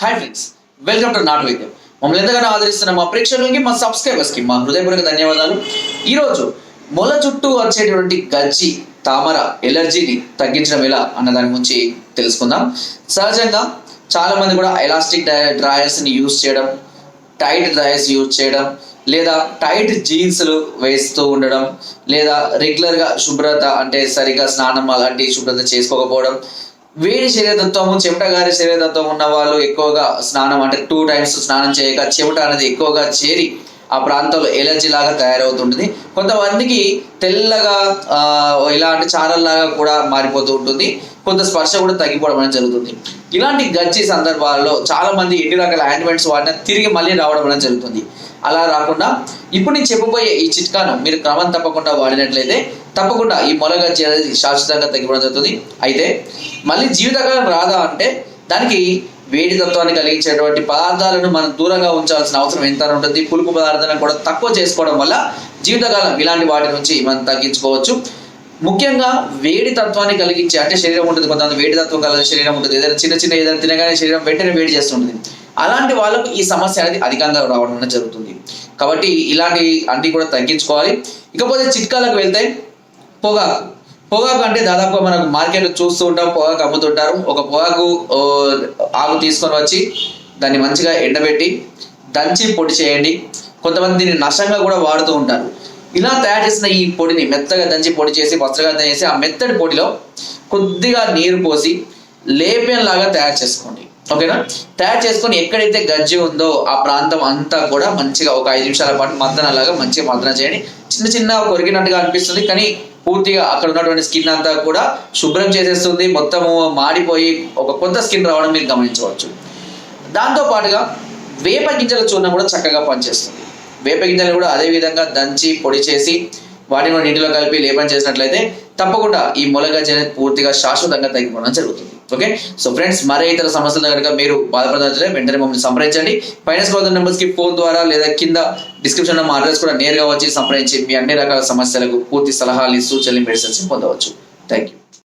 Hi friends welcome to నాట్ వైద్యం మమ్మల్ని ఎంతగానో ఆదరిస్తున్న మా ప్రేక్షకులకి మా సబ్స్క్రైబర్స్కి మా హృదయపూర్వక ధన్యవాదాలు. ఈరోజు మొల చుట్టూ వచ్చేటువంటి గజ్జి తామర ఎలర్జీని తగ్గించడం ఎలా అన్న దాని గురించి తెలుసుకుందాం. సహజంగా చాలా మంది కూడా ఎలాస్టిక్ డ్రాయర్స్ని యూజ్ చేయడం టైట్ డ్రాయర్స్ యూజ్ చేయడం లేదా టైట్ జీన్స్లు వేస్తూ ఉండడం లేదా రెగ్యులర్గా శుభ్రత అంటే సరిగా స్నానం అలాంటి శుభ్రత చేసుకోకపోవడం వేడి శరీరతత్వము చెమట గారి శరీరతత్వం ఉన్న వాళ్ళు ఎక్కువగా స్నానం అంటే టూ టైమ్స్ స్నానం చేయక చెమట అనేది ఎక్కువగా చేరి ఆ ప్రాంతంలో ఎలర్జీ లాగా తయారవుతుంటుంది. కొంతమందికి తెల్లగా ఆ, ఇలాంటి చారల్లాగా కూడా మారిపోతూ ఉంటుంది. కొంత స్పర్శ కూడా తగ్గిపోవడం అనేది జరుగుతుంది. ఇలాంటి గజ్జి సందర్భాల్లో చాలా మంది ఎన్ని రకాల ఆయింట్మెంట్స్ వాడినా తిరిగి మళ్ళీ రావడం అనేది జరుగుతుంది. అలా రాకుండా ఇప్పుడు నేను చెప్పబోయే ఈ చిట్కాను మీరు క్రమం తప్పకుండా వాడినట్లయితే తప్పకుండా ఈ మొలగజ్జి అనేది శాశ్వతంగా తగ్గిపోవడం జరుగుతుంది. అయితే మళ్ళీ జీవితకాలం రాదా అంటే దానికి వేడి తత్వాన్ని కలిగించేటువంటి పదార్థాలను మనం దూరంగా ఉంచాల్సిన అవసరం ఎంత ఉంటుంది. పులుపు పదార్థాలను కూడా తక్కువ చేసుకోవడం వల్ల జీవితకాలం ఇలాంటి వాటి నుంచి మనం తగ్గించుకోవచ్చు. ముఖ్యంగా వేడి తత్వాన్ని కలిగించే అంటే శరీరం ఉంటుంది. కొంతమంది వేడి తత్వం కలిగిన శరీరం ఉంటుంది. ఏదైనా చిన్న చిన్న ఏదైనా తినగానే శరీరం వెంటనే వేడి చేస్తుంటుంది. అలాంటి వాళ్ళకు ఈ సమస్య అనేది అధికంగా రావడం అనేది జరుగుతుంది. కాబట్టి ఇలాంటి అన్ని కూడా తగ్గించుకోవాలి. ఇకపోతే చిట్కాలకు వెళ్తే పొగాకు. పొగాకు అంటే దాదాపుగా మనకు మార్కెట్లో చూస్తూ ఉంటాం పొగాకు అమ్ముతుంటారు. ఒక పొగాకు ఆకు తీసుకొని వచ్చి దాన్ని మంచిగా ఎండబెట్టి దంచి పొడి చేయండి. కొంతమంది దీన్ని నష్టంగా కూడా వాడుతూ ఉంటారు. ఇలా తయారు చేసిన ఈ పొడిని మెత్తగా దంచి పొడి చేసి వస్త్రగాధన చేసి ఆ మెత్తటి పొడిలో కొద్దిగా నీరు పోసి లేపం తయారు చేసుకోండి. ఓకేనా? తయారు చేసుకొని ఎక్కడైతే గజ్జి ఉందో ఆ ప్రాంతం అంతా కూడా మంచిగా ఒక ఐదు నిమిషాల పాటు మద్దన లాగా మంచిగా మద్దన చేయండి. చిన్న చిన్న కొరికినట్టుగా అనిపిస్తుంది కానీ పూర్తిగా అక్కడ ఉన్నటువంటి స్కిన్ అంతా కూడా శుభ్రం చేసేస్తుంది. మొత్తము మాడిపోయి ఒక కొత్త స్కిన్ రావడం మీరు గమనించవచ్చు. దాంతో పాటుగా వేప గింజల చూర్ణం కూడా చక్కగా పనిచేస్తుంది. వేప గింజలు కూడా అదే విధంగా దంచి పొడి చేసి వాటిని నీటిలో కలిపి లేపని చేసినట్లయితే తప్పకుండా ఈ మొలగజ్జి అనేది పూర్తిగా శాశ్వతంగా తగ్గిపోవడం జరుగుతుంది. ఓకే? సో ఫ్రెండ్స్ మరే ఇతర సమస్యలు కనుక మీరు బాధపడాలంటే వెంటనే మమ్మల్ని సంప్రదించండి. ఫైనాన్స్ స్క్రోల్ నెంబర్స్కి ఫోన్ ద్వారా లేదా కింద డిస్క్రిప్షన్లో మా అడ్రస్ కూడా నేరుగా వచ్చి సంప్రదించి మీ అన్ని రకాల సమస్యలకు పూర్తి సలహాలు సూచనలు మెడిసిన్స్ పొందవచ్చు. Thank you